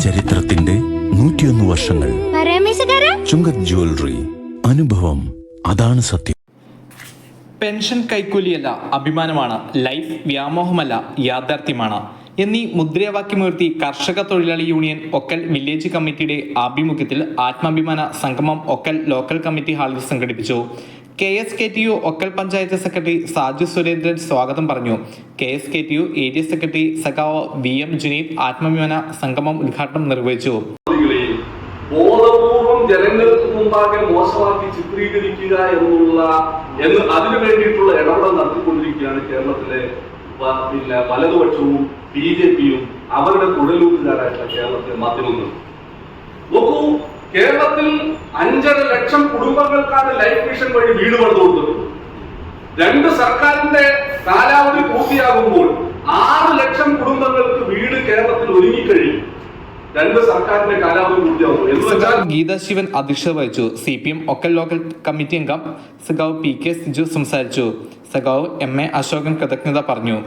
ചരിത്രത്തിന്റെ നൂറ്റിയൊന്ന് വർഷങ്ങൾ. ചുങ്കത് ജ്വല്ലറി അനുഭവം അതാണ് സത്യം. പെൻഷൻ കൈക്കൂലിയല്ല അഭിമാനമാണ്. ലൈഫ് വ്യാമോഹമല്ല യാഥാർത്ഥ്യമാണ്. എന്നീ മുദ്രാവാക്യമുയർത്തി കർഷക തൊഴിലാളി യൂണിയൻ ഒക്കൽ വില്ലേജ് കമ്മിറ്റിയുടെ ആഭിമുഖ്യത്തിൽ ആത്മാഭിമാന സംഗമം ഒക്കൽ ലോക്കൽ കമ്മിറ്റി ഹാളിൽ സംഘടിപ്പിച്ചു. K S K T U Okkal panchayat secretary Saju Surendran സ്വാഗതം പറഞ്ഞു. K S K T U area secretary സഖാവ് വി എം ജുനീദ് ആത്മാഭിമാന സംഗമം ഉദ്ഘാടനം നിർവഹിച്ചു. ബോധപൂർവം ജനങ്ങൾക്ക് മുമ്പാകെ മോശമാക്കി ചിത്രീകരിക്കുക എന്നുള്ള എന്ന് അതിനു വേണ്ടിയിട്ടുള്ള ഇടപെടൽ നടത്തിക്കൊണ്ടിരിക്കുകയാണ് കേരളത്തിലെ പിന്നെ വലതുപക്ഷവും ബി ജെ പിയും അവരുടെ കുഴലൂട്ടുകാരായിട്ടുള്ള കേരളത്തിലെ മാധ്യമങ്ങൾ നോക്കൂ കേരളത്തിൽ അഞ്ചര ലക്ഷം ലൈഫ് മിഷൻ വഴി വീട് പണിത് കൊടുത്തു. രണ്ട് സർക്കാരിന്റെ കാലാവധി പൂർത്തിയാകുമ്പോൾ ആറ് ലക്ഷം കുടുംബങ്ങൾക്ക് വീട് കേരളത്തിൽ ഒരുങ്ങിക്കഴിയും ഗീത ശിവൻ അധ്യക്ഷത വഹിച്ചു. C P M Okkal local committee അംഗം സഖാവ് പി കെ സിജു സംസാരിച്ചു. സഖാവ് എം എ അശോകൻ കൃതജ്ഞത പറഞ്ഞു.